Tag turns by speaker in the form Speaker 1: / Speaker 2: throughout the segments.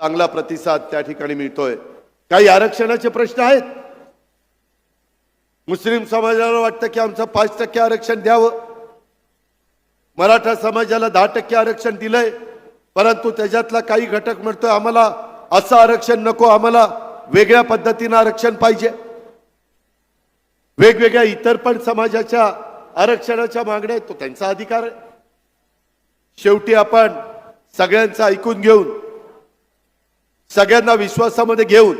Speaker 1: चांगला प्रतिसाद त्या ठिकाणी मिळतोय. काही आरक्षणाचे प्रश्न आहेत? मुस्लिम समाजाला वाटतं की आमचं पाच टक्के आरक्षण द्यावं. मराठा समाजाला दहा टक्के आरक्षण दिलंय परंतु त्याच्यातला काही घटक म्हणतोय आम्हाला असं आरक्षण नको आम्हाला वेगळ्या पद्धतीनं आरक्षण पाहिजे. वेगवेगळ्या इतर पण समाजाच्या आरक्षणाच्या मागण्या आहेत तो त्यांचा अधिकार आहे. शेवटी आपण सगळ्यांचं ऐकून घेऊन सगळ्यांना विश्वासामध्ये घेऊन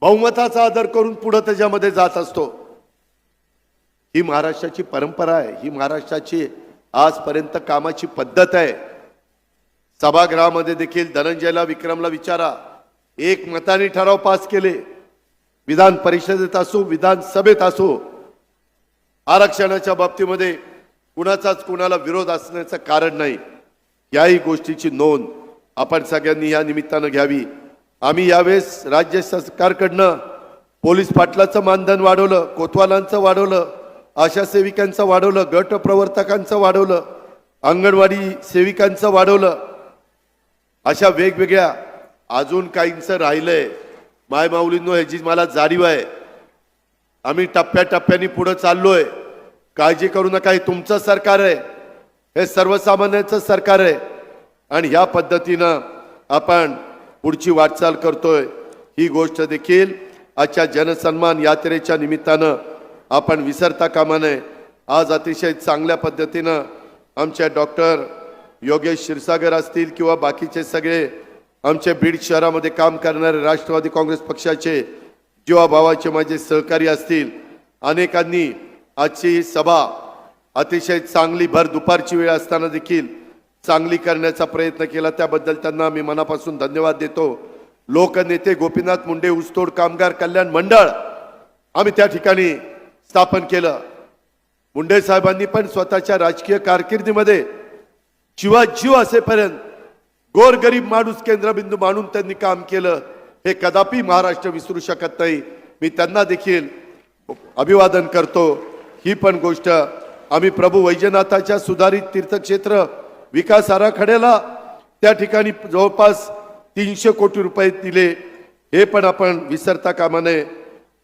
Speaker 1: बहुमताचा आदर करून पुढं त्याच्यामध्ये जात असतो. ही महाराष्ट्राची परंपरा आहे. ही महाराष्ट्राची आजपर्यंत कामाची पद्धत आहे. सभागृहामध्ये देखील धनंजयला विक्रमला विचारा. एक मताने ठराव पास केले. विधान परिषदेत असो विधानसभेत असो आरक्षणाच्या बाबतीमध्ये कुणाचाच कुणाला विरोध असण्याचं कारण नाही. याही गोष्टीची नोंद आपण सगळ्यांनी या निमित्तानं घ्यावी. आम्ही यावेळेस राज्य सरकारकडनं पोलीस पाटलाचं मानधन वाढवलं कोतवालांचं वाढवलं आशा सेविकांचं वाढवलं गट प्रवर्तकांचं वाढवलं अंगणवाडी सेविकांचं वाढवलं. अशा वेगवेगळ्या अजून काहींचं राहिलंय. माय माऊलींनो ह्याची मला जाणीव आहे आम्ही टप्प्याटप्प्याने पुढं चाललोय. काळजी करू नका हे तुमचं सरकार आहे. हे सर्वसामान्यांचं सरकार आहे. आणि ह्या पद्धतीनं आपण पुढची वाटचाल करतोय. ही गोष्ट देखील आजच्या जनसन्मान यात्रेच्या निमित्तानं आपण विसरता कामा नये. आज अतिशय चांगल्या पद्धतीनं आमच्या डॉक्टर योगेश क्षीरसागर असतील किंवा बाकीचे सगळे आमचे बीड शहरामध्ये काम करणारे राष्ट्रवादी काँग्रेस पक्षाचे जीवाभावाचे माझे सहकारी असतील. अनेकांनी आजची ही सभा अतिशय चांगली भर दुपारची वेळ असताना देखील चांगली करण्याचा प्रयत्न केला त्याबद्दल त्यांना मी मनापासून धन्यवाद देतो. लोकनेते गोपीनाथ मुंडे ऊसतोड कामगार कल्याण मंडळ आम्ही त्या ठिकाणी स्थापन केलं. मुंडे साहेबांनी पण स्वतःच्या राजकीय कारकिर्दीमध्ये जीवाजीव असेपर्यंत गोरगरीब माणूस केंद्रबिंदू मानून त्यांनी काम केलं. हे कदापि महाराष्ट्र विसरू शकत नाही. मी त्यांना देखील अभिवादन करतो. ही पण गोष्ट आम्ही प्रभू वैजनाथाच्या सुधारित तीर्थक्षेत्र विकास आराखड्याला त्या ठिकाणी जवळपास तीनशे कोटी रुपये दिले. हे पण आपण विसरता कामा नये.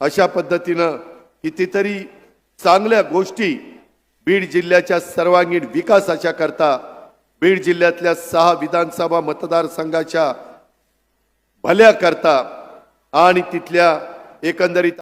Speaker 1: अशा पद्धतीनं कितीतरी चांगल्या गोष्टी बीड जिल्ह्याच्या सर्वांगीण विकासाच्या करता बीड जिल्ह्यातल्या सहा विधानसभा मतदारसंघाच्या भल्या करता आणि तिथल्या एकंदरीत